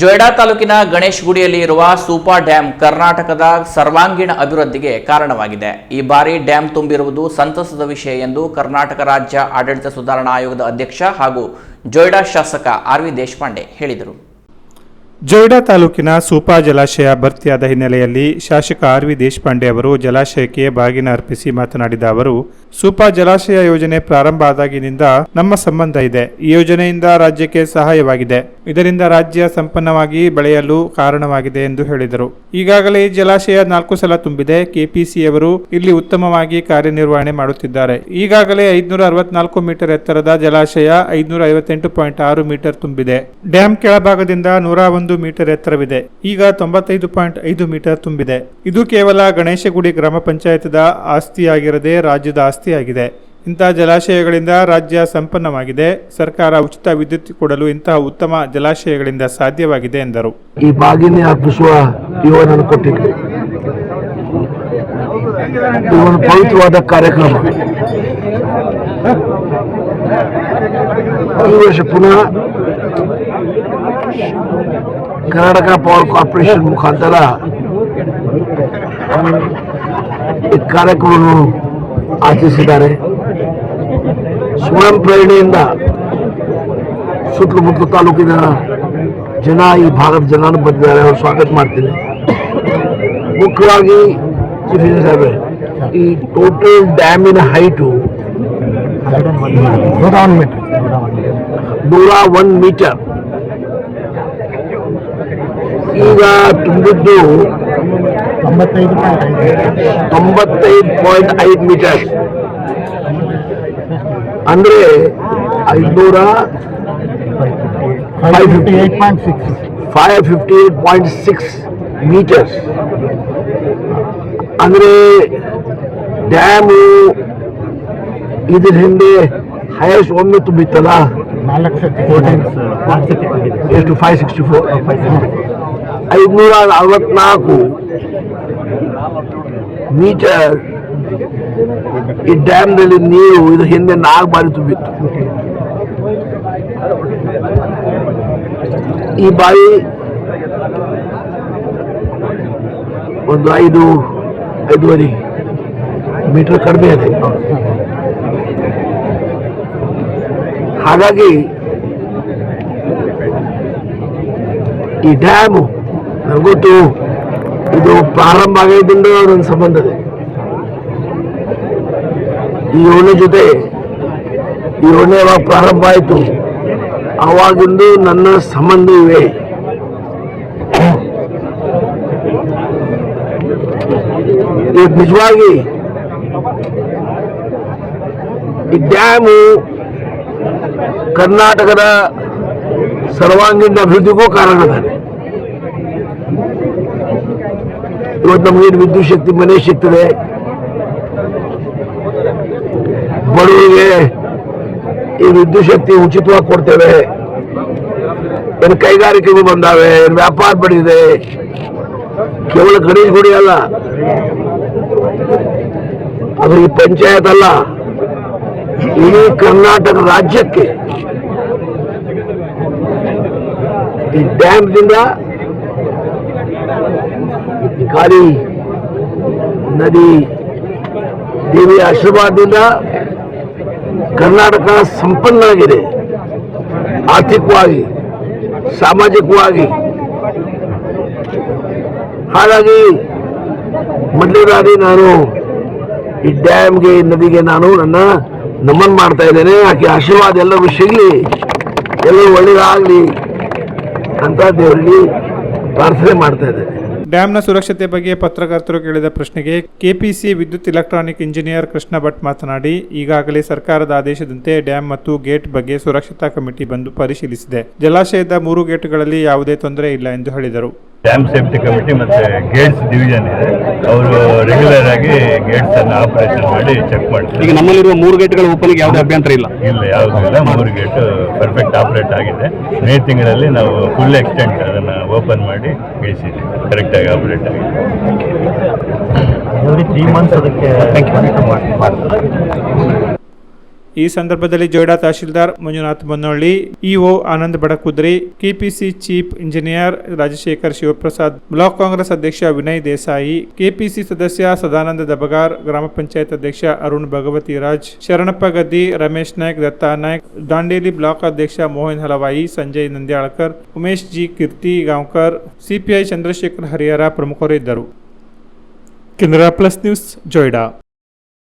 ಜೊಯ್ಡಾ ತಾಲೂಕಿನ ಗಣೇಶ್ ಗುಡಿಯಲ್ಲಿ ಇರುವ ಸೂಪಾ ಡ್ಯಾಂ ಕರ್ನಾಟಕದ ಸರ್ವಾಂಗೀಣ ಅಭಿವೃದ್ಧಿಗೆ ಕಾರಣವಾಗಿದೆ. ಈ ಬಾರಿ ಡ್ಯಾಂ ತುಂಬಿರುವುದು ಸಂತಸದ ವಿಷಯ ಎಂದು ಕರ್ನಾಟಕ ರಾಜ್ಯ ಆಡಳಿತ ಸುಧಾರಣಾ ಆಯೋಗದ ಅಧ್ಯಕ್ಷ ಹಾಗೂ ಜೊಯ್ಡಾ ಶಾಸಕ ಆರ್ ವಿ ದೇಶಪಾಂಡೆ ಹೇಳಿದರು. ಜೊಯ್ಡಾ ತಾಲೂಕಿನ ಸೂಪಾ ಜಲಾಶಯ ಭರ್ತಿಯಾದ ಹಿನ್ನೆಲೆಯಲ್ಲಿ ಶಾಸಕ ಆರ್ ವಿ ದೇಶಪಾಂಡೆ ಅವರು ಜಲಾಶಯಕ್ಕೆ ಬಾಗಿನ ಅರ್ಪಿಸಿ ಮಾತನಾಡಿದ ಅವರು, ಸೂಪಾ ಜಲಾಶಯ ಯೋಜನೆ ಪ್ರಾರಂಭ ಆದಾಗಿನಿಂದ ನಮ್ಮ ಸಂಬಂಧ ಇದೆ. ಈ ಯೋಜನೆಯಿಂದ ರಾಜ್ಯಕ್ಕೆ ಸಹಾಯವಾಗಿದೆ. ಇದರಿಂದ ರಾಜ್ಯ ಸಂಪನ್ನವಾಗಿ ಬೆಳೆಯಲು ಕಾರಣವಾಗಿದೆ ಎಂದು ಹೇಳಿದರು. ಈಗಾಗಲೇ ಜಲಾಶಯ ನಾಲ್ಕು ಸಲ ತುಂಬಿದೆ. ಕೆಪಿಸಿಯವರು ಇಲ್ಲಿ ಉತ್ತಮವಾಗಿ ಕಾರ್ಯನಿರ್ವಹಣೆ ಮಾಡುತ್ತಿದ್ದಾರೆ. ಈಗಾಗಲೇ ಐದುನೂರ ಅರವತ್ನಾಲ್ಕು ಮೀಟರ್ ಎತ್ತರದ ಜಲಾಶಯ ಐದುನೂರ ಐವತ್ತೆಂಟು ಪಾಯಿಂಟ್ ಆರು ಮೀಟರ್ ತುಂಬಿದೆ. ಡ್ಯಾಂ ಕೆಳಭಾಗದಿಂದ ನೂರ ಒಂದು ಮೀಟರ್ ಎತ್ತರವಿದೆ. ಈಗ ತೊಂಬತ್ತೈದು ಪಾಯಿಂಟ್ ಐದು ಮೀಟರ್ ತುಂಬಿದೆ. ಇದು ಕೇವಲ ಗಣೇಶಗುಡಿ ಗ್ರಾಮ ಪಂಚಾಯತದ ಆಸ್ತಿಯಾಗಿರದೆ ರಾಜ್ಯದ ಆಸ್ತಿಯಾಗಿದೆ. ಇಂತಹ ಜಲಾಶಯಗಳಿಂದ ರಾಜ್ಯ ಸಂಪನ್ನವಾಗಿದೆ. ಸರ್ಕಾರ ಉಚಿತ ವಿದ್ಯುತ್ ಕೊಡಲು ಇಂತಹ ಉತ್ತಮ ಜಲಾಶಯಗಳಿಂದ ಸಾಧ್ಯವಾಗಿದೆ ಎಂದರು. ಈ ಬಾಗಿನ ಅರ್ಪಿಸುವ ಒಂದು ಪವಿತ್ರವಾದ ಕಾರ್ಯಕ್ರಮ. ಈ ವರ್ಷ ಪುನಃ ಕರ್ನಾಟಕ ಪವರ್ ಕಾರ್ಪೊರೇಷನ್ ಮುಖಾಂತರ ಈ ಕಾರ್ಯಕ್ರಮವನ್ನು ಆಚರಿಸಿದ್ದಾರೆ ಸ್ವಯಂ ಪ್ರೇರಣೆಯಿಂದ ಸುತ್ತಮುತ್ತಲು ತಾಲೂಕಿನ ಜನ ಈ ಭಾಗದ ಜನರು ಬಂದಿದ್ದಾರೆ ಅವ್ರು ಸ್ವಾಗತ ಮಾಡ್ತೀನಿ ಮುಖ್ಯವಾಗಿ ಚೀಫ್ ಇಂಜಿನಿಯರ್ ಸಾಹೇಬ್ರೆ ಈ ಟೋಟಲ್ ಡ್ಯಾಮಿನ ಹೈಟು ನೂರ ಒಂದು ಮೀಟರ್ ಈಗ ತುಂಬಿದ್ದು ತೊಂಬತ್ತೈದು ಪಾಯಿಂಟ್ ಐದು ಮೀಟರ್. ಅಂದ್ರೆ ಐದುನೂರ five fifty eight point six. Five fifty eight point six meters ಅಂದ್ರೆ ಡ್ಯಾಮು ಇದ್ರ ಹಿಂದೆ ಹೈಯೆಸ್ಟ್ ಒಮ್ಮೆ ತುಂಬಿತ್ತಲ್ಲ? ನಾಲ್ಕು ಎಷ್ಟು? ಫೈವ್ ಸಿಕ್ಸ್ಟಿ ಫೋರ್ ಐದುನೂರ ಅರವತ್ನಾಲ್ಕು ಮೀಟರ್ ಈ ಡ್ಯಾಮ್ನಲ್ಲಿ ನೀರು ಇದು ಹಿಂದೆ ನಾಲ್ಕು ಬಾರಿ ತುಂಬಿತ್ತು. ಈ ಬಾರಿ ಒಂದು ಐದು, ಐದುವರೆ ಮೀಟರ್ ಕಡಿಮೆ ಇದೆ. ಹಾಗಾಗಿ ಈ ಡ್ಯಾಮು ನನಗೊತ್ತು ಇದು ಪ್ರಾರಂಭ ಆಗಿದ್ದರಿಂದ ನನ್ನ ಸಂಬಂಧ ಇದೆ. ಈ ಯೋಜನೆ ಜೊತೆ ಈ ಯೋಜನೆ ಯಾವಾಗ ಪ್ರಾರಂಭ ಆಯಿತು? ಆವಾಗಿಂದು ನನ್ನ ಸಂಬಂಧ ಇವೆ. ಇದು ನಿಜವಾಗಿ ಈ ಡ್ಯಾಮು ಕರ್ನಾಟಕದ ಸರ್ವಾಂಗೀಣ ಅಭಿವೃದ್ಧಿಗೂ ಕಾರಣದಾನೆ ಇವತ್ತು ನೀರಿನ ವಿದ್ಯುತ್ ಶಕ್ತಿ, ಮನೆ ಸಿಗ್ತದೆ. ಬಡವರಿಗೆ ಈ ವಿದ್ಯುತ್ ಶಕ್ತಿ ಉಚಿತವಾಗಿ ಕೊಡ್ತೇವೆ. ಏನು ಕೈಗಾರಿಕೆಗಳು ಬಂದಾವೆ ಏನು ವ್ಯಾಪಾರ ಬೆಳೆದಿದೆ. ಕೇವಲ ಗಣೇಶ್ ಗುಡಿ ಅಲ್ಲ. ಅದು ಈ ಪಂಚಾಯತ್ ಅಲ್ಲ. ಇಡೀ ಕರ್ನಾಟಕ ರಾಜ್ಯಕ್ಕೆ ಈ ಡ್ಯಾಮ್ದಿಂದ ಖಾಲಿ ನದಿ ದೇವಿಯ ಆಶೀರ್ವಾದದಿಂದ ಕರ್ನಾಟಕ ಸಂಪನ್ನ ಆಗಿದೆ ಆರ್ಥಿಕವಾಗಿ, ಸಾಮಾಜಿಕವಾಗಿ. ಹಾಗಾಗಿ ಮೊದಲನೇದಾಗಿ ನಾನು ಈ ಡ್ಯಾಮ್ಗೆ, ನದಿಗೆ ನಾನು ನನ್ನ ನಮನ್ ಮಾಡ್ತಾ ಇದ್ದೇನೆ. ಆಕೆ ಆಶೀರ್ವಾದ ಎಲ್ಲರಿಗೂ ಸಿಗಲಿ. ಎಲ್ಲರೂ ಒಳ್ಳೇದಾಗಲಿ ಅಂತ ದೇವರಲ್ಲಿ ಪ್ರಾರ್ಥನೆ ಮಾಡ್ತಾ ಇದ್ದೇನೆ. ಡ್ಯಾಂನ ಸುರಕ್ಷತೆ ಬಗ್ಗೆ ಪತ್ರಕರ್ತರು ಕೇಳಿದ ಪ್ರಶ್ನೆಗೆ ಕೆಪಿಸಿ ವಿದ್ಯುತ್ ಇಲೆಕ್ಟ್ರಾನಿಕ್ ಇಂಜಿನಿಯರ್ ಕೃಷ್ಣ ಭಟ್ ಮಾತನಾಡಿ, ಈಗಾಗಲೇ ಸರ್ಕಾರದ ಆದೇಶದಂತೆ ಡ್ಯಾಂ ಮತ್ತು ಗೇಟ್ ಬಗ್ಗೆ ಸುರಕ್ಷತಾ ಕಮಿಟಿ ಬಂದು ಪರಿಶೀಲಿಸಿದೆ. ಜಲಾಶಯದ ಮೂರು ಗೇಟ್ಗಳಲ್ಲಿ ಯಾವುದೇ ತೊಂದರೆ ಇಲ್ಲ ಎಂದು ಹೇಳಿದರು. ಡ್ಯಾಮ್ ಸೇಫ್ಟಿ ಕಮಿಟಿ ಮತ್ತು ಗೇಟ್ಸ್ ಡಿವಿಷನ್ ಇದೆ. ಅವರು ರೆಗ್ಯುಲರ್ ಆಗಿ ಗೇಟ್ಸ್ ಅನ್ನು ಆಪರೇಷನ್ ಮಾಡಿ ಚೆಕ್ ಮಾಡ್ತಾರೆ. ಈಗ ನಮ್ಮಲ್ಲಿರುವ ಮೂರು ಗೇಟ್ಗಳ ಓಪನ್ಗೆ ಯಾವುದೇ ಅಭ್ಯಂತರ ಇಲ್ಲ. ಇಲ್ಲ ಯಾವುದೂ ಇಲ್ಲ. ಮೂರು ಗೇಟ್ ಪರ್ಫೆಕ್ಟ್ ಆಪರೇಟ್ ಆಗಿದೆ. ಮೇ ತಿಂಗಳಲ್ಲಿ ನಾವು ಫುಲ್ ಎಕ್ಸ್ಟೆಂಟ್ ಅದನ್ನು ಓಪನ್ ಮಾಡಿ ಇಳಿಸಿದ್ವಿ ಕರೆಕ್ಟಾಗಿ ಆಪರೇಟ್ ಆಗಿದೆ. ತ್ರೀ ಮಂತ್ಸ್ ಅದಕ್ಕೆ ಈ ಸಂದರ್ಭದಲ್ಲಿ Joida tahsildar Manjunath Bannolli EO Anand Badakudri KPC chief engineer Rajashekhar Shivaprasad block Congress ಅಧ್ಯಕ್ಷ ವಿನಯ್ ದೇಸಾಯಿ ಕೆಪಿಸಿ ಸದಸ್ಯ ಸದಾನಂದ ದಬಗಾರ್ ಗ್ರಾಮ ಪಂಚಾಯತ್ ಅಧ್ಯಕ್ಷ ಅರುಣ್ ಭಗವತಿ ರಾಜ್ ಶರಣಪ್ಪ ಗದ್ದಿ ರಮೇಶ್ ನಾಯ್ಕ್ ದತ್ತಾ ನಾಯ್ಕ್ ದಾಂಡೇಲಿ ಬ್ಲಾಕ್ ಅಧ್ಯಕ್ಷ ಮೋಹನ್ ಹಲವಾಯಿ ಸಂಜಯ್ ನಂದ್ಯಾಳ್ಕರ್ ಉಮೇಶ್ ಜಿ ಕೀರ್ತಿ ಗಾಂವ್ಕರ್ ಸಿಪಿಐ ಚಂದ್ರಶೇಖರ್ ಹರಿಹರ ಪ್ರಮುಖರು ಇದ್ದರು ಕೆನರಾ ಪ್ಲಸ್ ನ್ಯೂಸ್ ಜೊಯ್ಡಾ